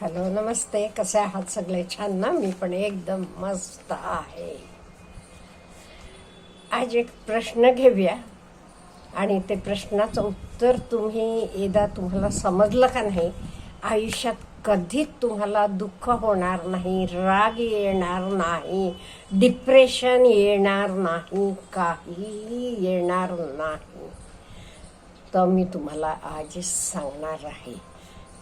Hello नमस्ते. कसे आहात सगळे? छान ना? मी पण एकदम मस्त आहे. आज एक प्रश्न घेऊया. आणि ते प्रश्नाचं उत्तर तुम्ही एकदा तुम्हाला समजलं का नाही? आयुष्यात कधीच तुम्हाला दुःख होणार नाही राग येणार नाही डिप्रेशन येणार नाही काही येणार नाही. तर मी तुम्हाला आज सांगणार आहे.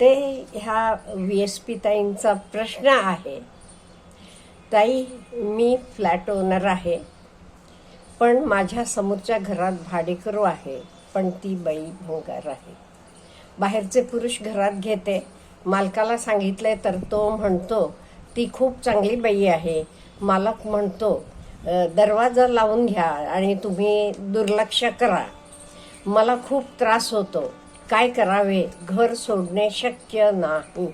ते ह्या व्ही एस पी ताईंचा प्रश्न आहे. ताई मी फ्लॅट ओनर आहे. पण माझ्या समोरच्या घरात भाडेकरू आहे पण ती बाई भोंगार आहे. बाहेरचे पुरुष घरात घेते. मालकाला सांगितले तर तो म्हणतो ती खूप चांगली बाई आहे. मालक म्हणतो दरवाजा लावून घ्या आणि तुम्ही दुर्लक्ष करा. मला खूप त्रास होतो. काय करावे? घर सोडणे शक्य नाही.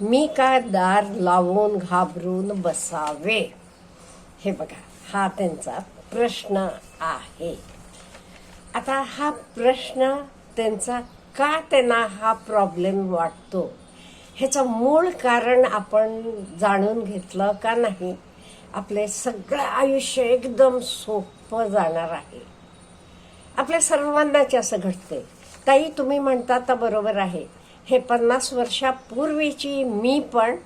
मी का दार लावून घाबरून बसावे? हे बघा हा त्यांचा प्रश्न आहे. आता हा प्रश्न त्यांचा का त्यांना हा प्रॉब्लेम वाटतो? ह्याचं मूळ कारण आपण जाणून घेतलं का नाही? आपले सगळं आयुष्य एकदम सोपं जाणार आहे. आपल्या सर्वांनाच असं घडते ताई तुम्ही म्हणता तर बरोबर आहे. हे पन्नास वर्षापूर्वीची मी पण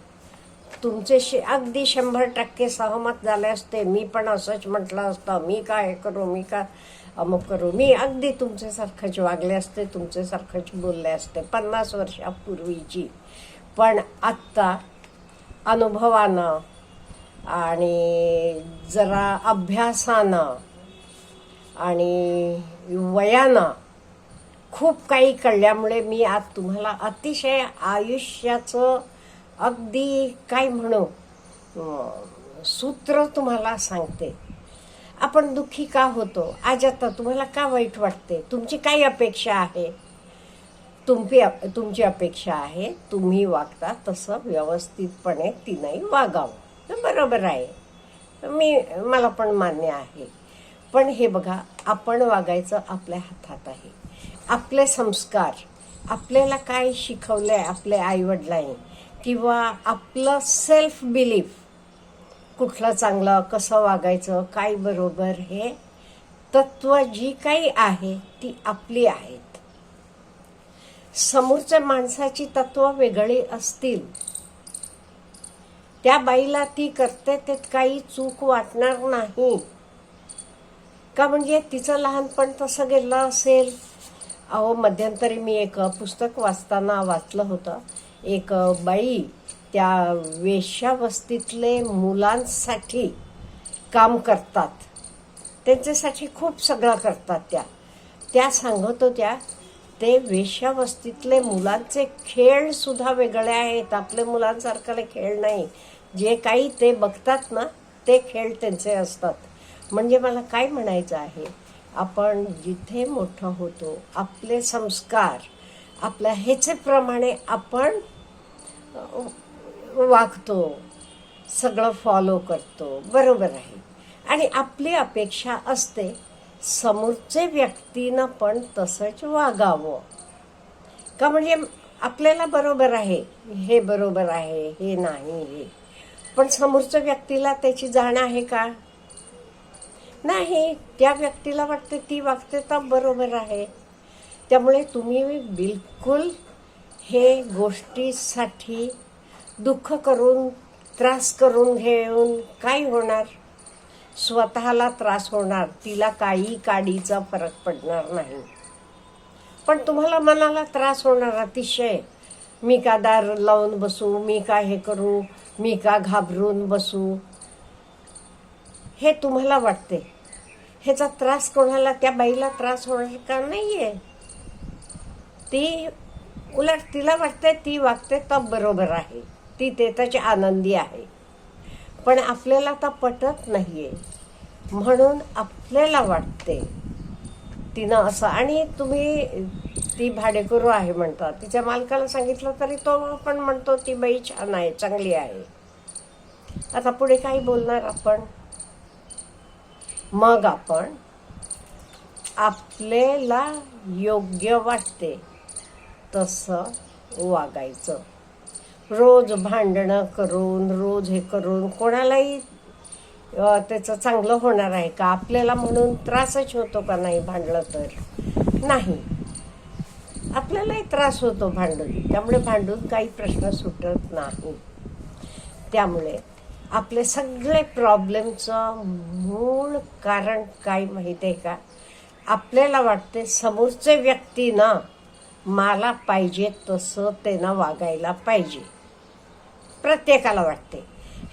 तुमचे शे अगदी शंभर टक्के सहमत झाले असते. मी पण असंच म्हटलं असतं. मी काय हे करू मी का अमुक करू? मी अगदी तुमच्यासारखंच वागले असते तुमच्यासारखंच बोलले असते पन्नास वर्षापूर्वीची. पण आत्ता अनुभवानं आणि जरा अभ्यासानं आणि वयानं खूप काही कळल्यामुळे मी आज तुम्हाला अतिशय आयुष्याचं अगदी काय म्हणू सूत्र तुम्हाला सांगते. आपण दुःखी का होतो? आज आता तुम्हाला का वाईट वाटते? तुमची काय अपेक्षा आहे? तुमची तुमची अपेक्षा आहे तुम्ही वागता तसं व्यवस्थितपणे तिनंही वागावं. तर बरोबर आहे. मी मला पण मान्य आहे. पण हे बघा आपण वागायचं आपल्या हातात आहे. आपले संस्कार आपल्याला काय शिकवलंय आपल्या आईवडिलांनी? किंवा आपलं सेल्फ बिलीफ कुठलं चांगलं कसं वागायचं काय बरोबर हे तत्व जी काही आहे ती आपली आहेत. समोरच्या माणसाची तत्व वेगळी असतील. त्या बाईला ती करते ते काही चूक वाटणार नाही. का म्हणजे तिचं लहानपण तसं गेलं असेल अहो मध्यंतरी मी एक पुस्तक वाचताना वाचलं होतं. एक बाई त्या वेश्यावस्तीतले मुलांसाठी काम करतात. त्यांच्यासाठी खूप सगळं करतात त्या. त्या सांगत होत्या ते वेश्यावस्तीतले मुलांचे खेळ सुद्धा वेगळे आहेत. आपल्या मुलांसारखाले खेळ नाही. जे काही ते बघतात ना ते खेळ त्यांचे असतात. म्हणजे मला काय म्हणायचं आहे? आपण जिथे मोठं होतो आपले संस्कार आपल्या ह्याचेप्रमाणे आपण वागतो सगळं फॉलो करतो बरोबर आहे. आणि आपली अपेक्षा असते समोरचे व्यक्तीनं पण तसंच वागावं. का म्हणजे आपल्याला बरोबर आहे हे बरोबर आहे हे नाही हे. पण समोरच्या व्यक्तीला त्याची जाण आहे का? नाही त्या व्यक्तीला वाटते ती वागते तर बरोबर आहे. त्यामुळे तुम्ही बिलकुल हे गोष्टीसाठी दुःख करून त्रास करून घेऊन काय होणार? स्वतःला त्रास होणार तिला काही काडीचा फरक पडणार नाही. पण तुम्हाला मनाला त्रास होणार अतिशय. मी का दार लावून बसू मी का हे करू मी का घाबरून बसू? हे तुम्हाला वाटते. ह्याचा त्रास कोणाला त्या बाईला त्रास होणार का नाही आहे ती उलट तिला वाटते ती वागते तर बरोबर आहे. ती ते त्याची आनंदी आहे. पण आपल्याला तर पटत नाही आहे म्हणून आपल्याला वाटते. तिनं असं आणि तुम्ही ती भाडेकरू आहे म्हणता तिच्या मालकाला सांगितलं तरी तो आपण म्हणतो ती बाई छान आहे चांगली आहे. आता पुढे काही बोलणार आपण? मग आपण आपल्याला योग्य वाटते तसं वागायचं. रोज भांडणं करून रोज हे करून कोणालाही त्याचं चांगलं होणार आहे का? आपल्याला म्हणून त्रासच होतो का नाही भांडलं तर? नाही. आपल्यालाही त्रास होतो भांडून. त्यामुळे भांडून काही प्रश्न सुटत नाही. त्यामुळे आपले सगळे प्रॉब्लेमचं मूळ कारण काय माहिती आहे का? आपल्याला वाटते समोरचे व्यक्ती ना मला पाहिजे तसं त्यानं वागायला पाहिजे. प्रत्येकाला वाटते.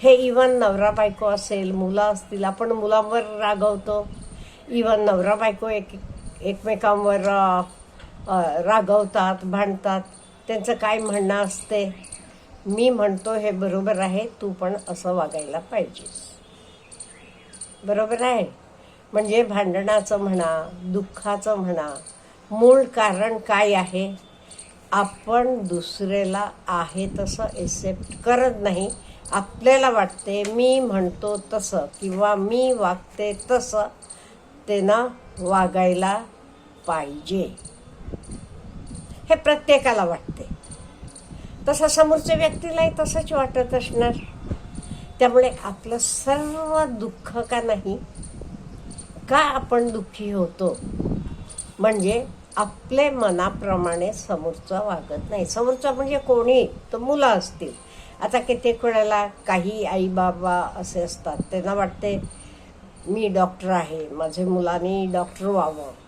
हे इवन नवरा बायको असेल मुलं असतील आपण मुलांवर रागवतो. इवन नवरा बायको एक एकमेकांवर रागवतात भांडतात. त्यांचं काय म्हणणं असते? मी म्हणतो हे बरोबर आहे तू पण असं वागायला पाहिजेस. बरोबर आहे? म्हणजे भांडणाचं म्हणा दुःखाचं म्हणा मूळ कारण काय आहे? आपण दुसऱ्याला आहे तसं एक्सेप्ट करत नाही. आपल्याला वाटते मी म्हणतो तसं किंवा मी वागते तसं त्यानं वागायला पाहिजे. हे प्रत्येकाला वाटते. तसं समोरच्या व्यक्तीलाही तसंच वाटत असणार. त्यामुळे आपलं सर्व दुःख का नाही का आपण दुःखी होतो? म्हणजे आपले मनाप्रमाणे समोरचा वागत नाही. समोरचा म्हणजे कोणी? तर मुलं असतील. आता कित्येक वेळेला काही आई बाबा असे असतात. त्यांना वाटते मी डॉक्टर आहे. माझे मुलांनी डॉक्टर व्हावं.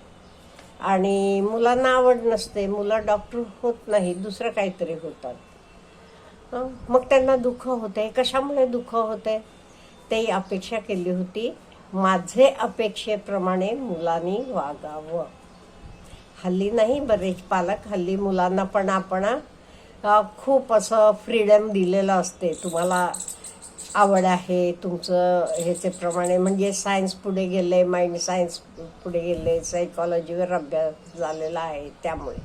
आणि मुलांना आवड नसते मुलं डॉक्टर होत नाही दुसरं काहीतरी होतात मग त्यांना दुःख होते. कशामुळे दुःख होते? ते अपेक्षा केली होती. माझे अपेक्षेप्रमाणे मुलांनी वागावं. हल्ली नाही बरेच पालक हल्ली मुलांना पण आपण खूप असं फ्रीडम दिलेलं असते. तुम्हाला आवड आहे तुमचं ह्याच्याप्रमाणे. म्हणजे सायन्स पुढे गेले माइंड सायन्स पुढे गेले सायकॉलॉजीवर अभ्यास झालेला आहे त्यामुळे.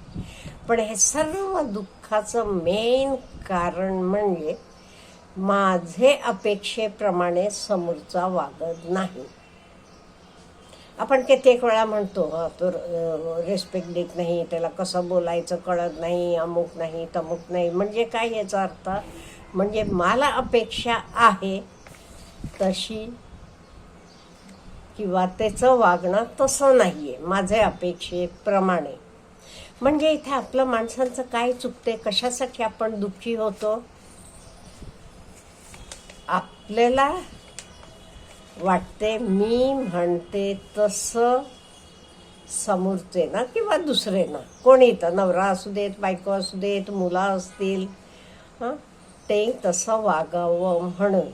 पण हे सर्व दुःखाचं मेन कारण म्हणजे माझे अपेक्षेप्रमाणे समोरचा वागत नाही. आपण कित्येक वेळा म्हणतो हा तो रेस्पेक्ट देत नाही त्याला कसं बोलायचं कळत नाही अमुक नाही तमुक नाही. म्हणजे काय याचा अर्थ? म्हणजे मला अपेक्षा आहे तशी किंवा त्याचं वागणं तसं नाही आहे माझे अपेक्षेप्रमाणे. म्हणजे इथे आपलं माणसांचं काय चुकते कशासाठी आपण दुःखी होतो? आपल्याला वाटते मी म्हणते तसं समोरचे ना किंवा दुसरे ना. कोणी तर नवरा असू देत बायको असू देत मुलं असतील हां? ते तसं वागावं म्हणून.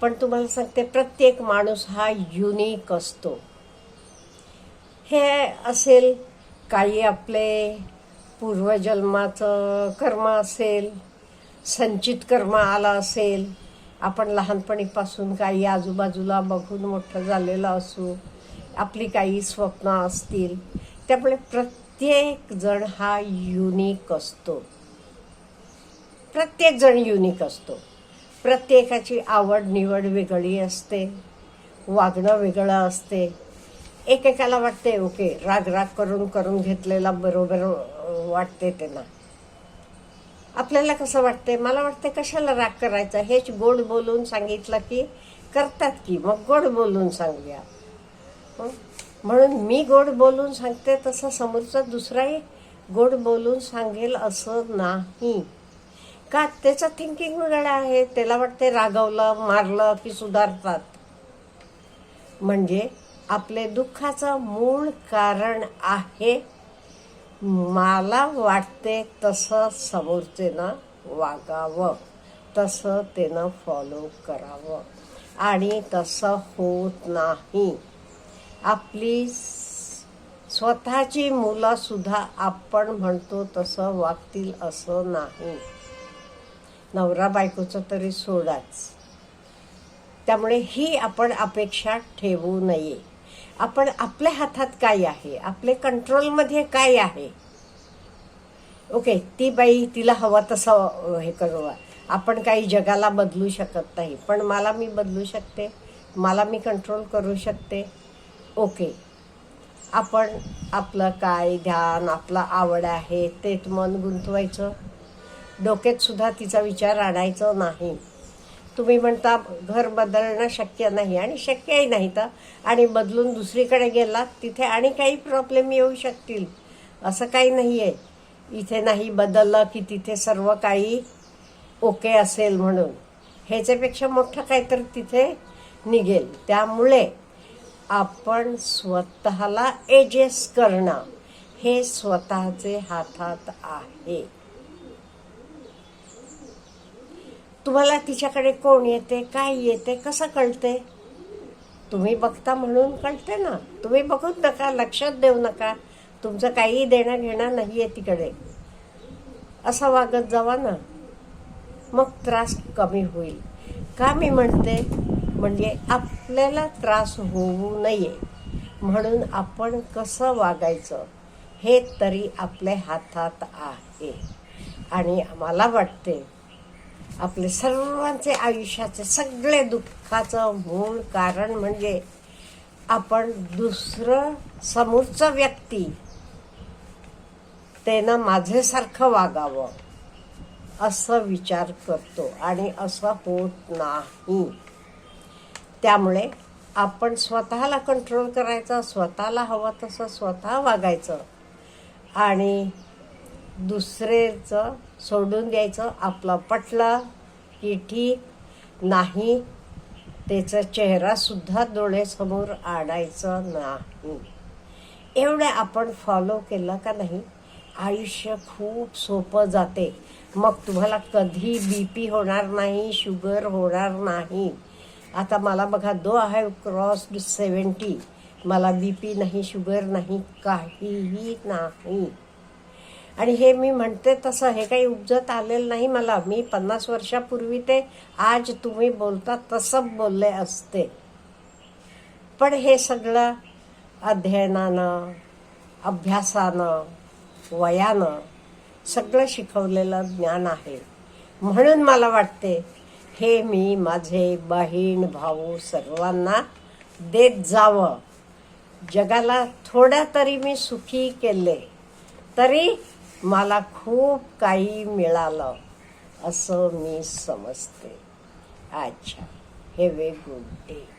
पण तुम्हाला सांगते प्रत्येक माणूस हा युनिक असतो. हे असेल काही आपले पूर्वजन्माचं कर्म असेल संचित कर्म आला असेल आपण लहानपणीपासून काही आजूबाजूला बघून मोठं झालेलं असू आपली काही स्वप्न असतील त्यामुळे प्रत्येक जण हा युनिक असतो. प्रत्येकजण युनिक असतो. प्रत्येकाची आवड निवड वेगळी असते. वागणं वेगळं असते. एकेकाला वाटते ओके राग राग करून करून घेतलेला बरोबर वाटते त्यांना. आपल्याला कसं वाटते मला वाटते कशाला राग करायचा? हेच गोड बोलून सांगितलं की करतात की मग गोड बोलून सांगूया. म्हणून मी गोड बोलून सांगते तसं समोरचा दुसराही गोड बोलून सांगेल असं नाही. का त्याचं थिंकिंग वेगळं आहे? त्याला वाटते रागवलं मारलं की सुधारतात. म्हणजे आपले दुःखाचं मूळ कारण आहे. मला वाटते तसं समोरचेनं वागावं. तसं त्यानं फॉलो करावं. आणि तसं होत नाही. आपली स्वतःची मुलंसुद्धा आपण म्हणतो तसं वागतील असं नाही. नवरा बायकोचं तरी सोडाच. त्यामुळे ही आपण अपेक्षा ठेवू नये. आपण आपल्या हातात काय आहे? आपले कंट्रोलमध्ये काय आहे? ओके ती बाई तिला हवा तसं हे करू आपण काही जगाला बदलू शकत नाही. पण मला मी बदलू शकते? मला मी कंट्रोल करू शकते? ओके. आपण आपलं काय ध्यान आपलं आवड आहे तेच मन गुंतवायचं? डोक्यात सुद्धा तिचा विचार आणायचा नाही. तुम्ही म्हणता घर बदलणं शक्य नाही आणि शक्यही नाही तर आणि बदलून दुसरीकडे गेलात तिथे आणि काही प्रॉब्लेम येऊ शकतील. असं काही नाही आहे इथे नाही बदललं की तिथे सर्व काही ओके असेल म्हणून. ह्याच्यापेक्षा मोठं काहीतरी तिथे निघेल. त्यामुळे आपण स्वतःला एडजस्ट करणं हे स्वतःचे हातात आहे. तुम्हाला तिच्याकडे कोण येते काय येते कसं कळते? तुम्ही बघता म्हणून कळते ना. तुम्ही बघूच नका लक्षात देऊ नका. तुमचं काही देणं घेणं नाही आहे तिकडे. असं वागत जावा ना. मग त्रास कमी होईल. का मी म्हणते? म्हणजे आपल्याला त्रास होऊ नये. म्हणून आपण कसं वागायचं? हे तरी आपल्या हातात आहे. आणि मला वाटते आपले सर्वांचे आयुष्याचे सगळे दुःखाचं मूळ कारण म्हणजे आपण दुसरं समोरचं व्यक्ती त्यानं माझ्यासारखं वागावं असं विचार करतो आणि असं होत नाही. त्यामुळे आपण स्वतःला कंट्रोल करायचं स्वतःला हवं तसं स्वतः वागायचं. आणि दुसरेचं सोडून द्यायचं. आपलं पटलं की ठीक. नाही त्याचा चेहरासुद्धा डोळ्यासमोर आणायचं नाही. एवढं आपण फॉलो केलं का नाही? आयुष्य खूप सोपं जाते. मग तुम्हाला कधी बी पी होणार नाही शुगर होणार नाही. आता मला बघा दो आय हॅव क्रॉस्ड सेवन्टी मला बी पी नाही शुगर नाही काहीही नाही. आणि हे मी म्हणते तसं हे काही उपजत आलेलं नाही मला. मी पन्नास वर्षापूर्वी ते आज तुम्ही बोलता तसं बोलले असते. पण हे सगळं अध्ययनानं अभ्यासानं वयानं सगळं शिकवलेलं ज्ञान आहे. म्हणून मला वाटते हे मी माझे बहीण भाऊ सर्वांना देत जावं. जगाला थोड्या तरी मी सुखी केले तरी मला खूप काही मिळालं असं मी समजते. अच्छा हॅव ए गुड डे